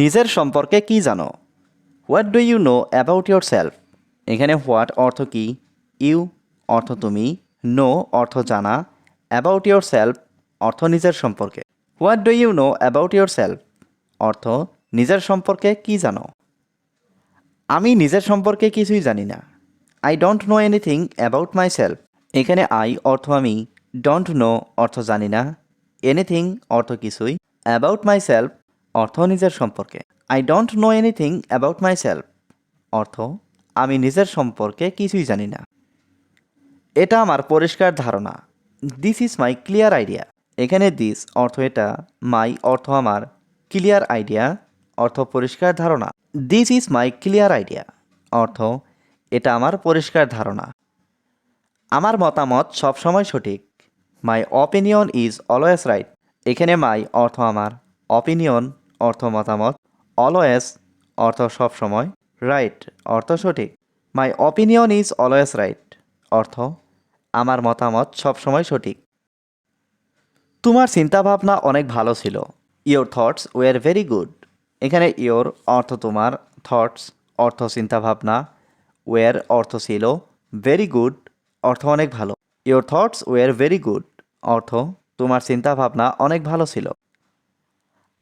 নিজের সম্পর্কে কি জানো? What do you know about yourself এখানে হোয়াট অর্থ কি? ইউ অর্থ তুমি। নো অর্থ জানা। অ্যাবাউট ইয়োর সেলফ অর্থ নিজের সম্পর্কে। What do you know about yourself অর্থ নিজের সম্পর্কে কি জানো? আমি নিজের সম্পর্কে কিছুই জানি না। I don't know anything about myself এখানে আই অর্থ আমি। ডোন্ট নো অর্থ জানি না। এনিথিং অর্থ কিছুই। অ্যাবাউট মাই সেলফ অর্থ নিজের সম্পর্কে। I don't know anything about myself অর্থ, আমি নিজের সম্পর্কে কিছুই জানি না। এটা আমার পরিষ্কার ধারণা। This is my clear idea এখানে দিস অর্থ এটা মাই অর্থ আমার ক্লিয়ার আইডিয়া অর্থ পরিষ্কার ধারণা। This is my clear idea অর্থ, এটা আমার পরিষ্কার ধারণা। আমার মতামত সবসময় সঠিক। My opinion is always right এখানে মাই অর্থ আমার অপিনিয়ন অর্থ মতামত অলওয়েজ অর্থ সবসময় রাইট অর্থ সঠিক my opinion is always right অর্থ আমার মতামত সবসময় সঠিক। তোমার চিন্তাভাবনা অনেক ভালো ছিল your thoughts were very good এখানে ইয়োর অর্থ তোমার থটস অর্থ চিন্তাভাবনা ওয়ার অর্থ ছিল ভেরি গুড অর্থ অনেক ভালো your thoughts were very good অর্থ তোমার চিন্তাভাবনা অনেক ভালো ছিল।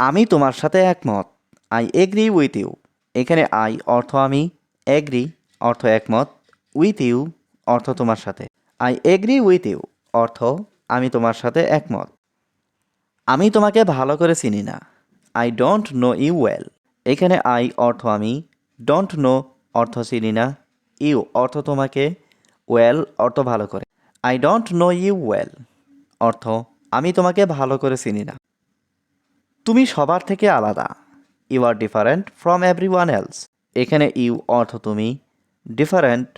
আমি তোমার সাথে একমত। আই এগ্রি উইথ ইউ এখানে আই অর্থ আমি। এগ্রি অর্থ একমত। উইথ ইউ অর্থ তোমার সাথে। আই এগ্রি উইথ ইউ অর্থ আমি তোমার সাথে একমত। আমি তোমাকে ভালো করে চিনি না। I don't know you well এখানে আই অর্থ আমি। ডোন্ট নো অর্থ চিনি না। ইউ অর্থ তোমাকে। ওয়েল অর্থ ভালো করে। I don't know you well অর্থ আমি তোমাকে ভালো করে চিনি না। তুমি সবার থেকে আলাদা। You are different from every one else এখানে ইউ অর্থ তুমি ডিফারেন্ট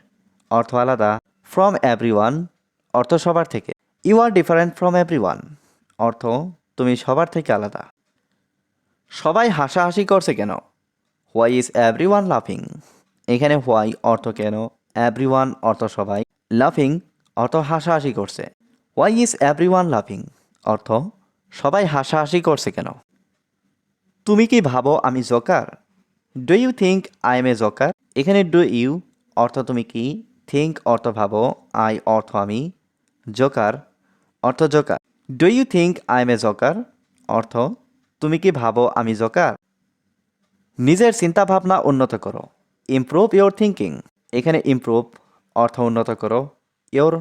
অর্থ আলাদা ফ্রম এভরি ওয়ান অর্থ সবার থেকে। You are different from every one অর্থ তুমি সবার থেকে আলাদা। সবাই হাসাহাসি করছে কেন? হোয়াই ইজ এভরি ওয়ান লাফিং এখানে হোয়াই অর্থ কেন? এভরি ওয়ান অর্থ সবাই লাফিং অর্থ হাসাহাসি করছে। হোয়াই ইজ এভরি ওয়ান লাফিং অর্থ সবাই হাসাহাসি করছে কেন? তুমি কি ভাবো আমি joker? Do you think I am a joker? এখানে ডু ইউ অর্থ তুমি কি? থিঙ্ক অর্থ ভাবো আই অর্থ আমি জোকার। অর্থ joker. Do you think I am a joker? অর্থ তুমি কি ভাবো আমি জোকার? নিজের চিন্তাভাবনা উন্নত করো। ইমপ্রুভ ইয়োর থিঙ্কিং এখানে ইমপ্রুভ অর্থ উন্নত করো। ইয়োর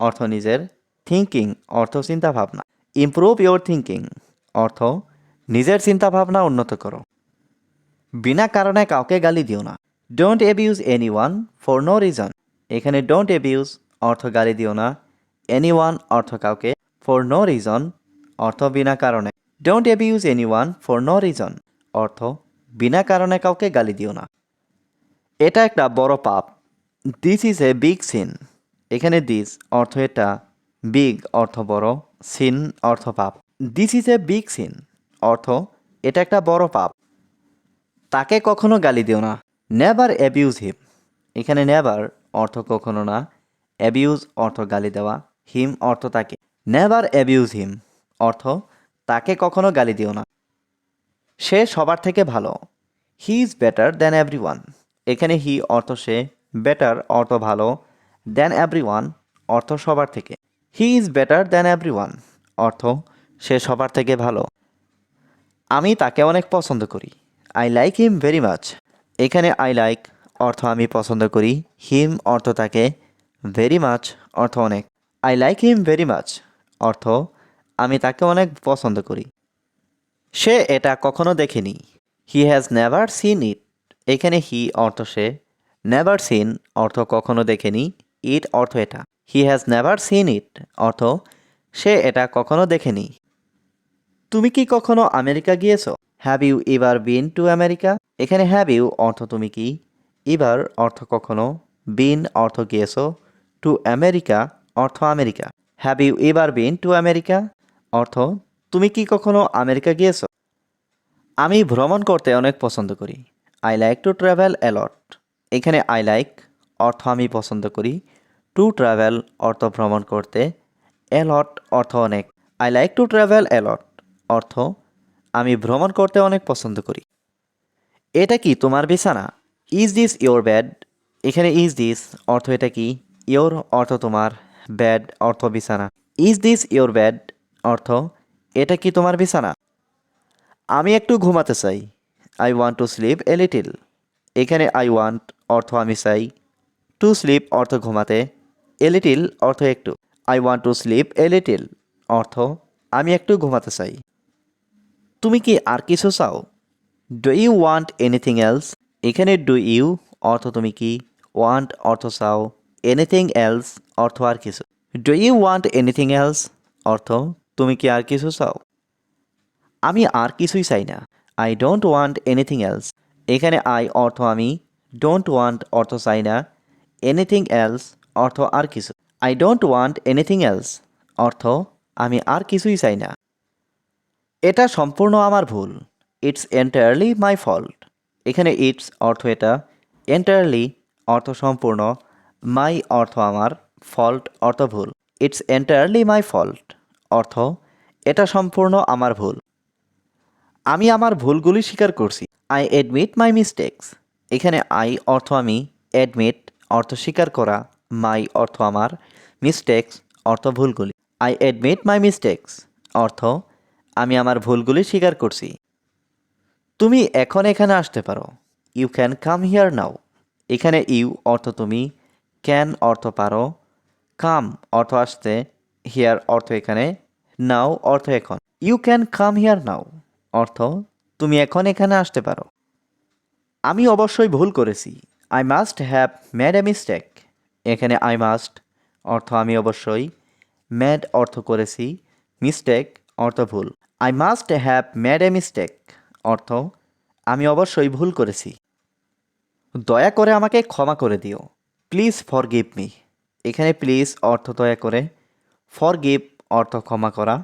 অর্থ নিজের থিঙ্কিং অর্থ চিন্তাভাবনা। ইমপ্রুভ ইয়োর থিঙ্কিং অর্থ নিজের চিন্তাভাবনা উন্নত করো। বিনা কারণে কাউকে গালি দিও না। Don't abuse any one for no reason এখানে ডোন্ট অ্যাবিউজ অর্থ গালি দিও না। এনি ওয়ান অর্থ কাউকে ফর নো রিজন অর্থ বিনা কারণে। Don't abuse any one for no reason অর্থ বিনা কারণে কাউকে গালি দিও না। এটা একটা বড় পাপ। This is a big sin এখানে দিস অর্থ এটা বিগ অর্থ বড় সিন অর্থ পাপ। This is a big sin অর্থ, এটা একটা বড় পাপ। তাকে কখনো গালি দিও না। নেভার অ্যাবিউজ হিম এখানে নেভার অর্থ কখনো না। অ্যাবিউজ অর্থ গালি দেওয়া। হিম অর্থ তাকে। নেভার অ্যাবিউজ হিম অর্থ, তাকে কখনো গালি দিও না। সে সবার থেকে ভালো। He is better than every এখানে হি অর্থ সে বেটার অর্থ ভালো দ্যান এভরি অর্থ সবার থেকে। He is better than every অর্থ, সে সবার থেকে ভালো। আমি তাকে অনেক পছন্দ করি। I like him very much এখানে আই লাইক অর্থ আমি পছন্দ করি। হিম অর্থ তাকে ভেরি মাচ অর্থ অনেক। I like him very much অর্থ আমি তাকে অনেক পছন্দ করি। সে এটা কখনো দেখেনি। He has never seen it এখানে হি অর্থ সে নেভার সিন অর্থ কখনো দেখেনি। ইট অর্থ এটা। He has never seen it অর্থ সে এটা কখনো দেখেনি। তুমি কি কখনো আমেরিকা গিয়েছো? Have you ever been to America এখানে হ্যাভ ইউ অর্থ তুমি কি? এবার অর্থ কখনো? বিন অর্থ গিয়েছো? টু আমেরিকা অর্থ America. Have you ever been to America অর্থ, তুমি কি কখনো আমেরিকা গিয়েছো? আমি ভ্রমণ করতে অনেক পছন্দ করি। I like to travel a lot এখানে আই লাইক অর্থ আমি পছন্দ করি। টু ট্রাভেল অর্থ ভ্রমণ করতে অ্যালট অর্থ অনেক। I like to travel a lot অর্থ, আমি ভ্রমণ করতে অনেক পছন্দ করি। এটা কি তোমার বিছানা? ইজ দিস ইয়োর ব্যাড এখানে ইজ দিস অর্থ এটা কি? ইয়োর অর্থ তোমার। ব্যাড অর্থ বিছানা। ইজ দিস ইয়োর ব্যাড অর্থ, এটা কি তোমার বিছানা? আমি একটু ঘুমাতে চাই। I want to sleep a little এখানে আই ওয়ান্ট অর্থ আমি চাই। টু স্লিপ অর্থ ঘুমাতে। এ লিটিল অর্থ একটু। I want to sleep a little অর্থ, আমি একটু ঘুমাতে চাই। তুমি কি আর কিছু চাও? Do you want anything else এখানে ডু ইউ অর্থ তুমি কি? ওয়ান্ট অর্থ চাও। এনিথিং এলস অর্থ আর কিছু। Do you want anything else অর্থ তুমি কি আর কিছু চাও? আমি আর কিছুই চাই না। I don't want anything else এখানে আই অর্থ আমি ডোন্ট ওয়ান্ট অর্থ চাই না। এনিথিং এলস অর্থ আর কিছু। I don't want anything else অর্থ আমি আর কিছুই চাই না। এটা সম্পূর্ণ আমার ভুল। ইটস এন্টায়ারলি মাই ফল্ট এখানে ইটস অর্থ এটা। এন্টায়ারলি অর্থ সম্পূর্ণ। মাই অর্থ আমার। ফল্ট অর্থ ভুল। ইটস এন্টায়ারলি মাই ফল্ট অর্থ, এটা সম্পূর্ণ আমার ভুল। আমি আমার ভুলগুলি স্বীকার করছি। আই অ্যাডমিট মাই মিস্টেক্স এখানে আই অর্থ আমি। অ্যাডমিট অর্থ স্বীকার করা। মাই অর্থ আমার। মিস্টেক্স অর্থ ভুলগুলি। আই অ্যাডমিট মাই মিস্টেক্স অর্থ আমি আমার ভুলগুলি স্বীকার করছি। তুমি এখন এখানে আসতে পারো। You can come here now এখানে ইউ অর্থ তুমি ক্যান অর্থ পারো কাম অর্থ আসতে হিয়ার অর্থ এখানে নাও অর্থ এখন। You can come here now অর্থ, তুমি এখন এখানে আসতে পারো। আমি অবশ্যই ভুল করেছি। I must have made a mistake এখানে আই মাস্ট অর্থ আমি অবশ্যই ম্যাড অর্থ করেছি মিস্টেক অর্থ ভুল। I must have made a mistake অর্থ, আমি অবশ্যই ভুল করেছি। দয়া করে আমাকে ক্ষমা করে দিও। প্লিজ ফর গিভ মি এখানে প্লিজ অর্থ দয়া করে। ফর গিভ অর্থ ক্ষমা করা।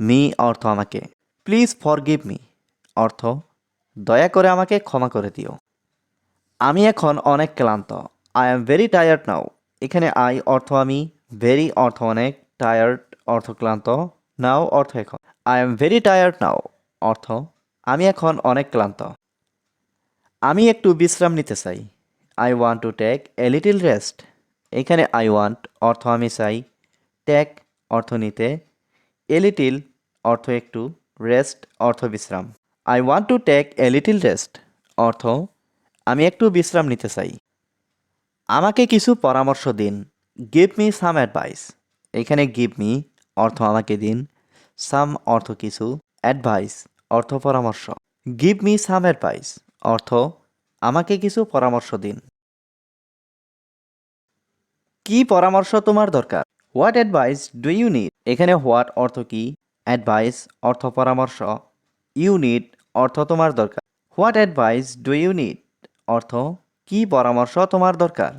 মি অর্থ আমাকে। প্লিজ ফর গিভ মি অর্থ, দয়া করে আমাকে ক্ষমা করে দিও। আমি এখন অনেক ক্লান্ত। I am very tired now এখানে আই অর্থ আমি ভেরি অর্থ অনেক টায়ার্ড অর্থ ক্লান্ত। নাও অর্থ এখন। I am very tired now অর্থ, আমি এখন অনেক ক্লান্ত। আমি একটু বিশ্রাম নিতে চাই। I want to take a little rest এখানে আই ওয়ান্ট অর্থ আমি চাই। টেক অর্থ নিতে। এ লিটিল অর্থ একটু। রেস্ট অর্থ বিশ্রাম। I want to take a little rest অর্থ, আমি একটু বিশ্রাম নিতে চাই। আমাকে কিছু পরামর্শ দিন। গিভ মি সাম অ্যাডভাইস এখানে গিভ মি অর্থ আমাকে দিন। সাম অর্থ কিছু, অ্যাডভাইস অর্থ পরামর্শ। গিভ মি সাম অ্যাডভাইস অর্থ, আমাকে কিছু পরামর্শ দিন। কি পরামর্শ তোমার দরকার? What advice do you need? এখানে হোয়াট অর্থ কি? অ্যাডভাইস অর্থ পরামর্শ। ইউ নিড অর্থ তোমার দরকার। What advice do you need? অর্থ, কি পরামর্শ তোমার দরকার?